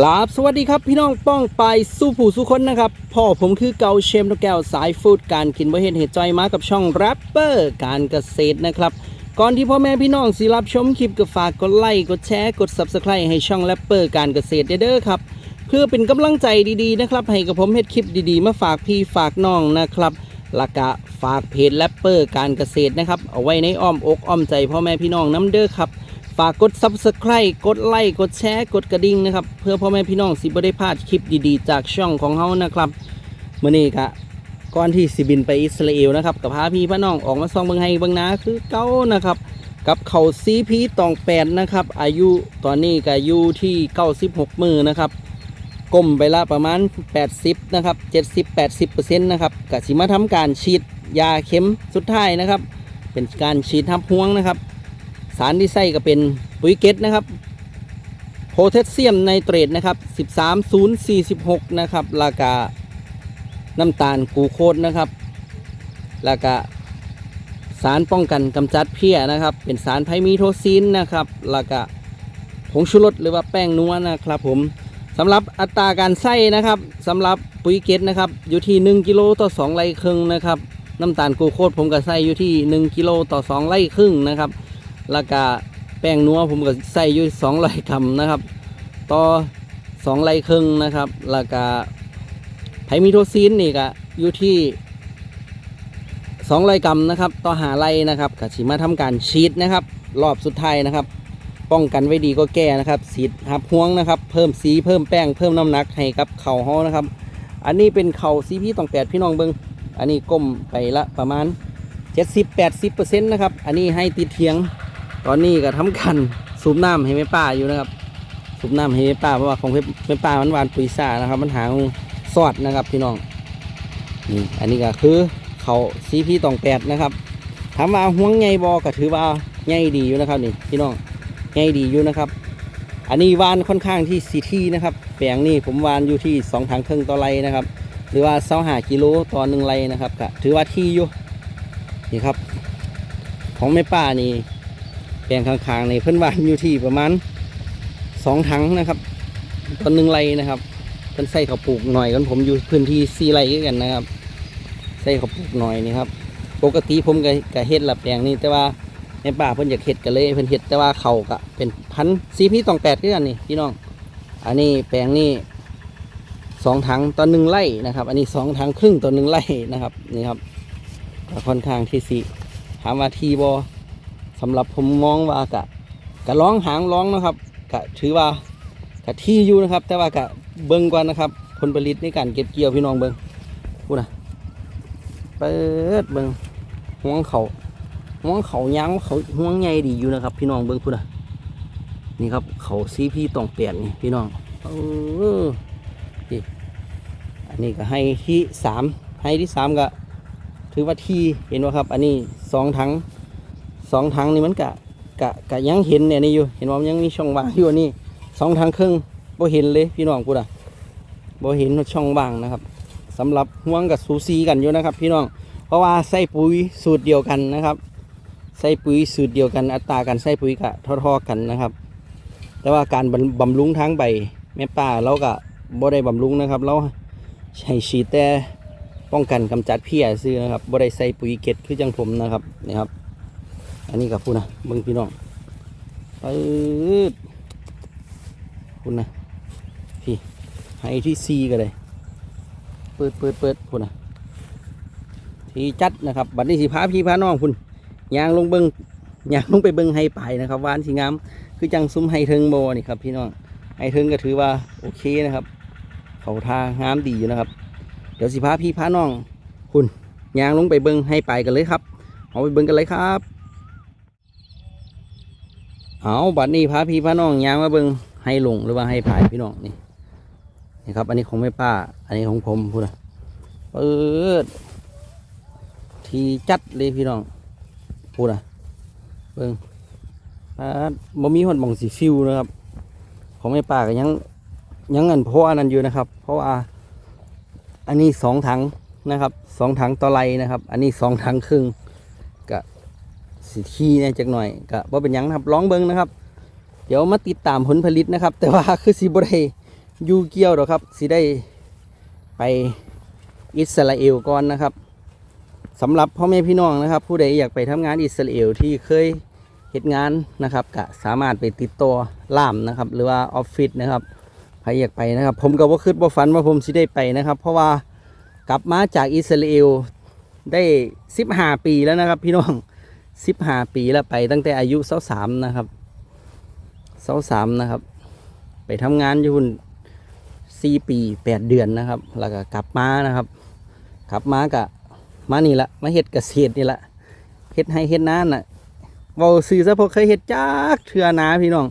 กราบสวัสดีครับพี่น้องป้องไปสู้ผู้สู้คนนะครับ พ่อผมคือเกาเชมนกแก้วสายฟูดการกินบ่เห็นเหตุใจอยมากับช่องแรปเปอร์การเกษตรนะครับ ก่อนที่พ่อแม่พี่น้องสิรับชมคลิปก็ฝากกดไลค์กดแชร์กด Subscribe ให้ช่องแรปเปอร์การเกษตรเด้อครับ เพื่อเป็นกำลังใจดีๆนะครับ ให้กับผมเฮ็ดคลิปดีๆ มาฝากพี่ฝากน้องนะครับละกะฝากเพจแรปเปอร์การเกษตรนะครับเอาไว้ในอ้อมอกอ้อมใจพ่อแม่พี่น้องน้ำเด้อครับ ฝากกด Subscribe กดไลค์กดแชร์กดกระดิ่งนะครับ เพื่อพ่อแม่พี่น้องสิบ่ได้พลาดคลิปดีๆ จากช่องของเฮานะครับมื้อนี้กะก่อนที่สิบินไปอิสราเอลนะครับกับพาพี่พี่น้องออกมาส่องเบิ่งให้เบิ่งนาคือเก้านะครับ กับเขาซีพีตองแปดนะครับ อายุตอนนี้ก็อยู่ที่96มือนะครับก้มไปละประมาณ 80นะครับ70-80%นะครับกสิมาทำการฉีดยาเข็มสุดท้ายนะครับ เป็นการฉีดทับห่วงนะครับ สารที่ใส่ก็เป็นปุ๋ยเกตนะครับโพแทสเซียมไนเตรตนะครับ 13046 นะครับแล้วก็น้ำตาลกูโคสนะครับแล้วก็สารป้องกันกำจัดเพี้ยนะครับ เป็นสารไพมีโทซินนะครับแล้วก็ผงชูรสหรือว่าแป้งนัวนะครับผมสำหรับอัตราการใส่นะครับสำหรับปุ๋ยเกตนะครับอยู่ที่ 1กิโลต่อ 2 ไร่ครึ่งนะครับน้ำตาลกูโคสผมก็ใส่อยู่ที่ 1กิโลต่อ 2 ไร่ครึ่งนะครับ แล้วก็แป้งนัวผมก็ใส่อยู่สองร้อยกรัมนะครับ ต่อสองไรครึ่งนะครับแล้วก็ไพมิโทซินนี่ก็อยู่ที่สองไรกรัมนะครับ ต่อหาไรนะครับกสิมาทำการฉีดนะครับ รอบสุดท้ายนะครับ ป้องกันไว้ดีก็แก้นะครับฉีดหับห่วงนะครับ เพิ่มสีเพิ่มแป้งเพิ่มน้ำหนักให้กับเข่าเฮานะครับ อันนี้เป็นเข่าซีพีตองแปดพี่น้องเบิงอันนี้ก้มไปละประมาณ70-80%นะครับ อันนี้ให้ติดเทียง ตอนนี้ก็ทำกันสูบน้ำให้แม่ป้าอยู่นะครับ สูบน้ำให้แม่ป้าเพราะว่าของแม่ป้ามันหวานปุ๋ยซ่านะครับ มันหางสอดนะครับ พี่น้องนี่อันนี้ก็คือเขาซีพีตองแปดนะครับถามว่าห่วงใหญ่บอก็ถือว่าใหญ่ดีอยู่นะครับนี่พี่น้องใหญ่ดีอยู่นะครับ อันนี้วานค่อนข้างที่สีที่นะครับ แปลงนี่ผมวานอยู่ที่สองถังครึ่งต่อไรนะครับ หรือว่าเสาหากิโลต่อหนึ่งไรนะครับก็ถือว่าที่อยู่นี่ครับ ของแม่ป้านี่ แปลงข้างๆในเพิ่นวานอยู่ที่ประมาณสองถังนะครับตอนหนึ่งไรนะครับเพิ่นใส่ข้าวปลูกหน่อยกันผมอยู่พื้นที่สี่ไรกันนะครับ ใส่ข้าวปลูกหน่อยนี่ครับปกติผมก็ก็เฮ็ดละแปลงนี้แต่ว่าในป่าเพิ่นอยากเฮ็ดกันเลยเพิ่นเฮ็ดแต่ว่าเขาก็เป็นพันซีพีตองแปดกันนี่พี่น้อง อันนี้แปลงนี้สองถังต่อหนึ่งไร่นะครับ อันนี้สองถังครึ่งต่อหนึ่งไร่นะครับนี่ครับค่อนข้างที่สิถามว่าทีบอ สำหรับผมมองว่ากะกะร้องหางร้องนะครับกะถือว่ากะที่อยู่นะครับ แต่ว่ากะเบิ้งก่อนะครับ ผลผลิตในการเก็บเกี่ยวพี่น้องเบิ้งพูดนะเปิดเบิ้งห่วงเขาห่วงเขายางเขาห่วงใหญ่ดีอยู่นะครับ พี่น้องเบิ้งพูดนะนี่ครับเขาซีพีต้องเปลี่ยนนี่พี่น้องเออนี่อันนี้ก็ให้ที่สามให้ที่สามก็ถือว่าที่เห็นว่าครับ อันนี้สองถัง สองถังนี่มันกะกะกะยังเห็นเนี่ยนี่อยู่ เห็นว่ามันยังมีช่องว่างอยู่นี่สองถังครึ่งบ่เห็นเลยพี่น้องกูด่ะบ่เห็นช่องว่างนะครับสำหรับห่วงกับสูสีกันอยู่นะครับ พี่น้องเพราะว่าใส่ปุ๋ยสูตรเดียวกันนะครับ ใส่ปุ๋ยสูตรเดียวกัน อัตราการใส่ปุ๋ยกะทอๆกันนะครับ แต่ว่าการบำบำรุงทางใบแม่ป่าเราก็บ่ได้บำรุงนะครับ เราใช้ฉีดแต่ป้องกันกำจัดเพี้ยซื้อนะครับบ่ได้ใส่ปุ๋ยเก็ดคือจังผมนะครับนี่ครับ อันนี้กับพูดนะเบิ่งพี่น้องปืดพูนะพี่ให้ที่ซีก็เลยเปิดเปิดเปิดพูดนะทีจัดนะครับ บัดนี้สิพาพี่พาน้องพุ่นยางลงเบิงยางลงไปเบิงให้ไปนะครับวานสีงามคือจังซุ้มไฮเทิงโบนี่ครับพี่น้องไฮเทิงก็ถือว่าโอเคนะครับ เขาทางามดีอยู่นะครับ เดี๋ยวสิพาพี่พาน้องคุณยางลงไปเบิงให้ไปกันเลยครับเอาไปเบิงกันเลยครับ เอาบัดนี้พาพี่พาน้องยางมาเบิงให้ลงหรือว่าให้ผายพี่น้องนี่นี่ครับ อันนี้ของแม่ป้า อันนี้ของผมพูดนะเปิดทีจัดเลยพี่น้องพูดนะเบิงปาบ่มีหดหมองสีฟิวนะครับ ของแม่ป้าก็ยังยังเงินเพราะอันนั้นอยู่นะครับ เพราะว่าอันนี้สองถังนะครับสองถังต่อไรนะครับ อันนี้สองถังครึ่ง สิขี้เนี่ยจักหน่อยก็บ่เป็นหยังนะครับร้องเบิ้งนะครับ เดี๋ยวมาติดตามผลผลิตนะครับ แต่ว่าคือสิบ่ไดอยู่เกี่ยวดอกครับสิได้ไปอิสราเอลก่อนนะครับสำหรับพ่อแม่พี่น้องนะครับ ผู้ใดอยากไปทำงานอิสราเอลที่เคยเหตุงานนะครับก็สามารถไปติดต่อล่ามนะครับ หรือว่าออฟฟิศนะครับใครอยากไปนะครับ ผมก็บ่คิดบ่ฝันว่าผมสิได้ไปนะครับ เพราะว่ากลับมาจากอิสราเอลได้ 15 ปีแล้วนะครับ พี่น้อง 15ปีแล้วไปตั้งแต่อายุ23นะครับ23นะครับ ไปทำงานอยู่หุ่นสี่ปีแปดเดือนนะครับ แล้วก็กลับมานะครับกลับมากะมานี่ละมาเฮ็ดเกษตรนี่ละเฮ็ดให้เฮ็ดน้านน่ะเว้าซื่อซะพอเคยเฮ็ดจักเทื่อนาพี่น้อง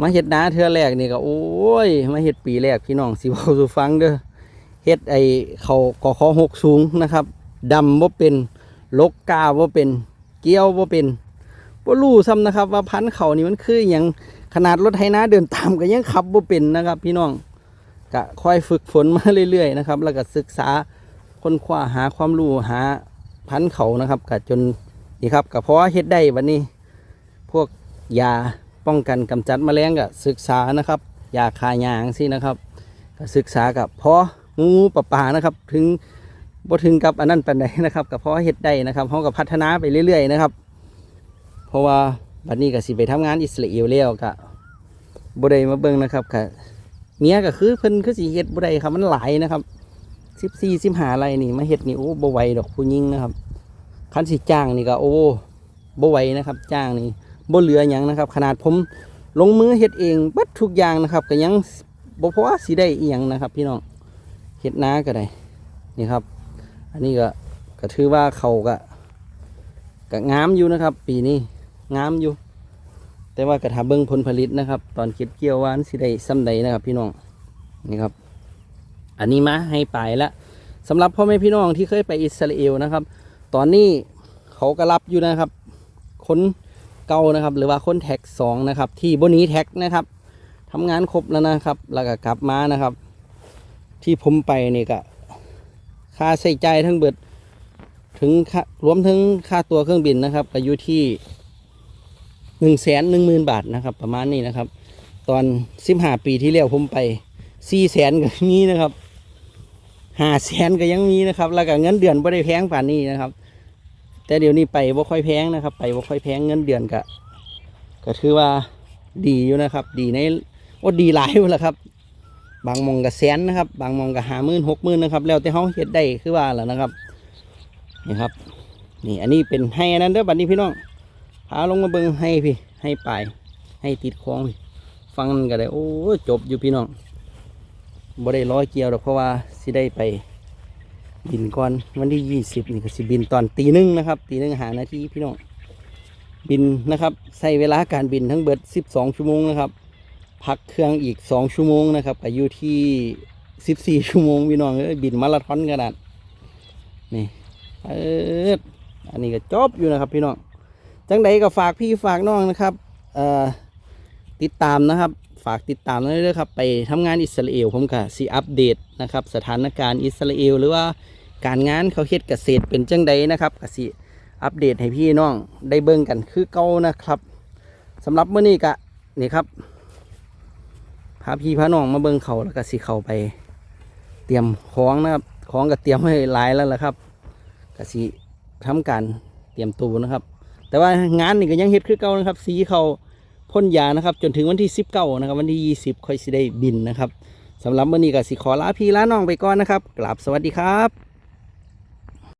มาเฮ็ดนาเทื่อแรกนี่ก็โอ้ยมาเฮ็ดปีแรกพี่น้องสิเว้าสู่ฟังเด้อเฮ็ดไอ้เขากอขอหกสูงนะครับดำบ่เป็น ลกกาบ่เป็นเกี้ยวบ่เป็นบ่ารู้ซ้ำนะครับ ว่าพันเขานี่มันคือหยังขนาดรถไถนาเดินตามก็ยังขับบ่าเป็นนะครับ พี่น้องก็ค่อยฝึกฝนมาเรื่อยๆนะครับแล้วก็ศึกษาค้นคว้าหาความรู้หาพันเขานะครับก็จนนี่ครับก็เพราะเฮ็ดได้วันนี้ พวกยาป้องกันกำจัดแมลงก็ศึกษานะครับยาคายางสินะครับก็ศึกษากับเพาะงูปลาปลานะครับ ถึง บ่ถึงกับอันนั้นปานใดนะครับก็เพราะเฮ็ดได้นะครับเขาก็พัฒนาไปเรื่อย ๆ นะครับ เพราะว่าบัดนี้ก็สิไปทำงานอิสราเอลแล้วก็บ่ได้มาเบิ่งนะครับก็เมียก็คือเพิ่นคือสิเฮ็ดบ่ได้ครับมันหลายนะครับ14 15ไรนี่มาเฮ็ดนี่โอ้บ่ไหวดอกผู้หญิงนะครับคันสิจ้างนี่ก็โอ้บ่ไหวนะครับ จ้างนี่บ่เหลือหยังนะครับ ขนาดผมลงมือเฮ็ดเองบัดทุกอย่างนะครับก็ยังบ่พอสิได้อีหยังนะครับ พี่น้องเฮ็ดนาก็ได้นี่ครับ อันนี้ก็ก็ถือว่าเขาก็ก็งามอยู่นะครับ ปีนี้งามอยู่ แต่ว่ากระถาเบิ้งผลผลิตนะครับ ตอนเก็บเกี่ยววานสิได้ซ้ำใดนะครับ พี่น้องนี่ครับ อันนี้มาให้ไปละสำหรับพ่อแม่พี่น้องที่เคยไปอิสราเอลนะครับ ตอนนี้เขาก็รับอยู่นะครับ คนเก่านะครับ หรือว่าคนแท็กสองนะครับ ที่บนี้แท็กนะครับทำงานครบแล้วนะครับ แล้วก็กลับมานะครับ ที่ผมไปนี่ก็ ค่าใช้จ่ายทั้งเบิดถึงค่ารวมถึงค่าตัวเครื่องบินนะครับก็อยู่ที่หนึ่งแสนหนึ่งหมื่นบาทนะครับ ประมาณนี้นะครับ ตอนสิบห้าปีที่แล้วผมไปสี่แสนก็มีนะครับห้าแสนก็ยังมีนะครับ แล้วก็เงินเดือนไม่ได้แพงป่านนี้นะครับ แต่เดี๋ยวนี้ไปบ่ค่อยแพงนะครับ ไปบ่ค่อยแพงเงินเดือนก็ก็ถือว่าดีอยู่นะครับ ดีในโอ้ดีหลายอยู่แหละครับ บางมองก็แสนนะครับ บางมองก็หาหมื่นหกหมื่นนะครับ แล้วแต่เขาเฮ็ดได้คือว่าแหละนะครับ นี่ครับ นี่อันนี้เป็นให้อันนั้นเด้อบัดนี้พี่น้อง พาลงมาเบิ่งให้พี่ ให้ปลายให้ติดคลองพี่ฟังมันก็ได้โอ้จบอยู่พี่น้องบ่ได้ร้อยเกี่ยวหรอกเพราะว่าสิได้ไปบินก่อนวันที่ยี่สิบนี่ก็สิบินตอนตีหนึ่งนะครับตีหนึ่งหานาทีพี่น้องบินนะครับใช้เวลาการบินทั้งเบิดสิบสองชั่วโมงนะครับ พักเครื่องอีกสองชั่วโมงนะครับก็อยู่ที่สิบสี่ชั่วโมงพี่น้องเอ้ยบินมาราธอนขนาดนี่เอออันนี้ก็จบอยู่นะครับพี่น้องจังใดก็ฝากพี่ฝากน้องนะครับเอ่อติดตามนะครับ ฝากติดตามด้วยนะครับ ไปทำงานอิสราเอลผมก็สิอัปเดตนะครับ สถานการณ์อิสราเอลหรือว่าการงานเขาเฮ็ดเกษตรเป็นจังใดนะครับก็สิอัปเดตให้พี่น้องได้เบิ่งกันคือเก่านะครับสำหรับมื้อนี้ก็นี่ครับ พาพี่พาน้องมาเบิ่งเขาแล้วก็สิเขาไป เตรียมของนะครับ ของก็เตรียมให้หลายแล้วล่ะครับก็สิทำการเตรียมตูนะครับ แต่ว่างานนี่ก็ยังเฮ็ดคือเก่านะครับ สีเขาพ่นยานะครับ จนถึงวันที่ 19 นะครับ วันที่ 20 ค่อยสิได้บินนะครับสำหรับวันนี้ก็สิขอลาพี่ลาน้องไปก่อนนะครับกราบสวัสดีครับ